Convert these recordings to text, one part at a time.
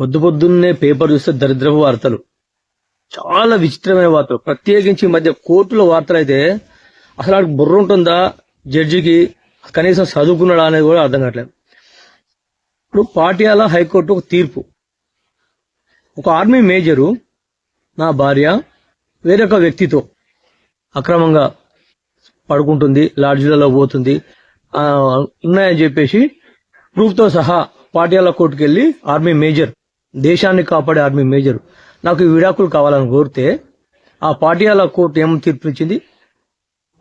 పొద్దు పొద్దున్నే పేపర్ చూస్తే దరిద్రపు వార్తలు. చాలా విచిత్రమైన వార్తలు. ప్రత్యేకించి ఈ మధ్య కోర్టుల వార్తలు అయితే అసలు ఆడికి బుర్ర ఉంటుందా? జడ్జికి కనీసం చదువుకున్నాడా అనేది కూడా అర్థం కావట్లేదు. ఇప్పుడు పాటియాల హైకోర్టు ఒక తీర్పు. ఒక ఆర్మీ మేజరు నా భార్య వేరొక వ్యక్తితో అక్రమంగా పడుకుంటుంది లాడ్జ్లలో పోతుంది. ఉన్నాయని చెప్పేసి ప్రూఫ్తో సహా పాటియాల కోర్టుకు వెళ్ళి ఆర్మీ మేజర్ దేశాన్ని కాపాడే ఆర్మీ మేజర్. నాకు ఈ విడాకులు కావాలని కోరితే ఆ పాటియాల కోర్టు ఏం తీర్పు ఇచ్చింది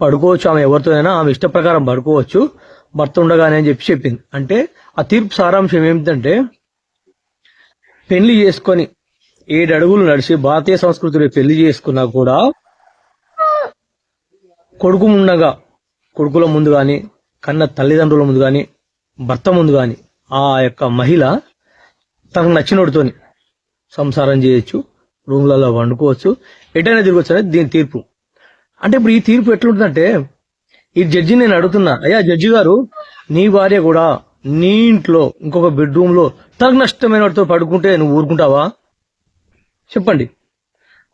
పడుకోవచ్చు ఆమె ఎవరితోనైనా ఆమె ఇష్ట ప్రకారం పడుకోవచ్చు. భర్త ఉండగానే అని చెప్పి చెప్పింది. అంటే ఆ తీర్పు సారాంశం ఏమిటంటే పెళ్ళి చేసుకొని ఏడు అడుగులు నడిచి భారతీయ సంస్కృతిలో పెళ్ళి చేసుకున్నా కూడా కొడుకు ఉండగా కొడుకుల ముందు కానీ కన్న తల్లిదండ్రుల ముందు కానీ భర్త ముందు కానీ ఆ యొక్క మహిళ తనకు నచ్చినోడితోని సంసారం చేయొచ్చు రూమ్లలో వండుకోవచ్చు ఎటైనా తిరగచ్చు అనేది దీని తీర్పు. అంటే ఇప్పుడు ఈ తీర్పు ఎట్లుంటుందంటే ఈ జడ్జి నేను అడుగుతున్నా అయ్యా జడ్జి గారు నీ భార్య కూడా నీ ఇంట్లో ఇంకొక బెడ్రూమ్లో తనకు నష్టమైన వాడితో పడుకుంటే నువ్వు ఊరుకుంటావా? చెప్పండి.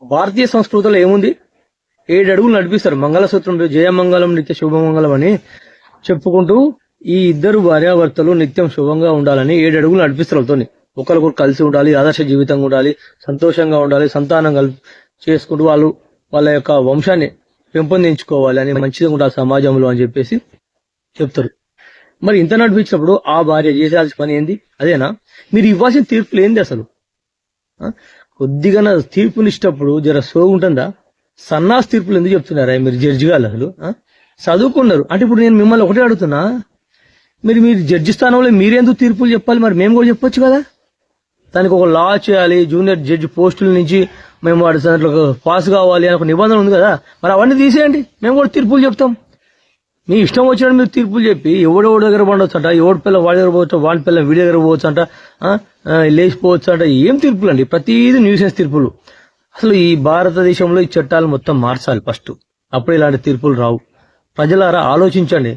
భారతీయ సంస్కృతిలో ఏముంది? ఏడు అడుగులు నడిపిస్తారు. మంగళసూత్రం జయమంగళం నిత్య శుభమంగళం అని చెప్పుకుంటూ ఈ ఇద్దరు భార్యాభర్తలు నిత్యం శుభంగా ఉండాలని ఏడు అడుగులు నడిపిస్తారు వాళ్ళతోని. ఒకరికొకరు కలిసి ఉండాలి ఆదర్శ జీవితంగా ఉండాలి సంతోషంగా ఉండాలి సంతానం కల్ చేసుకుంటూ వాళ్ళు వాళ్ళ యొక్క వంశాన్ని పెంపొందించుకోవాలి అని మంచిగా ఉండాలి సమాజంలో అని చెప్పేసి చెప్తారు. మరి ఇంత నడిపించినప్పుడు ఆ భార్య చేయాల్సిన పని ఏంది? అదేనా? మీరు ఇవ్వాల్సిన తీర్పులు ఏంది అసలు? కొద్దిగా నా తీర్పులు ఇచ్చినప్పుడు జర సోగు ఉంటుందా? సన్నాస్ తీర్పులు ఎందుకు చెప్తున్నారా మీరు జడ్జి గారు అసలు? చదువుకున్నారు. అంటే ఇప్పుడు నేను మిమ్మల్ని ఒకటే అడుగుతున్నా. మీరు మీరు జడ్జి స్థానంలో మీరెందుకు తీర్పులు చెప్పాలి? మరి మేము కూడా చెప్పొచ్చు కదా? దానికి ఒక లా చేయాలి జూనియర్ జడ్జి పోస్టుల నుంచి మేము వాడి దాంట్లో పాస్ కావాలి అని ఒక నిబంధన ఉంది కదా. మరి అవన్నీ తీసేయండి. మేము కూడా తీర్పులు చెప్తాం. మీ ఇష్టం వచ్చినట్టు మీరు తీర్పులు చెప్పి ఎవడెవడి దగ్గర పండొచ్చంట అంట ఎవడి పిల్ల వాడి దగ్గర పోవచ్చు వాడి పిల్ల వీడి దగ్గర పోవచ్చు అంట లేచిపోవచ్చు అంట ఏం తీర్పులు అండి ప్రతిదీ న్యూసెన్స్ తీర్పులు. అసలు ఈ భారతదేశంలో ఈ చట్టాలు మొత్తం మార్చాలి ఫస్ట్ అప్పుడు ఇలాంటి తీర్పులు రావు. ప్రజలారా ఆలోచించండి.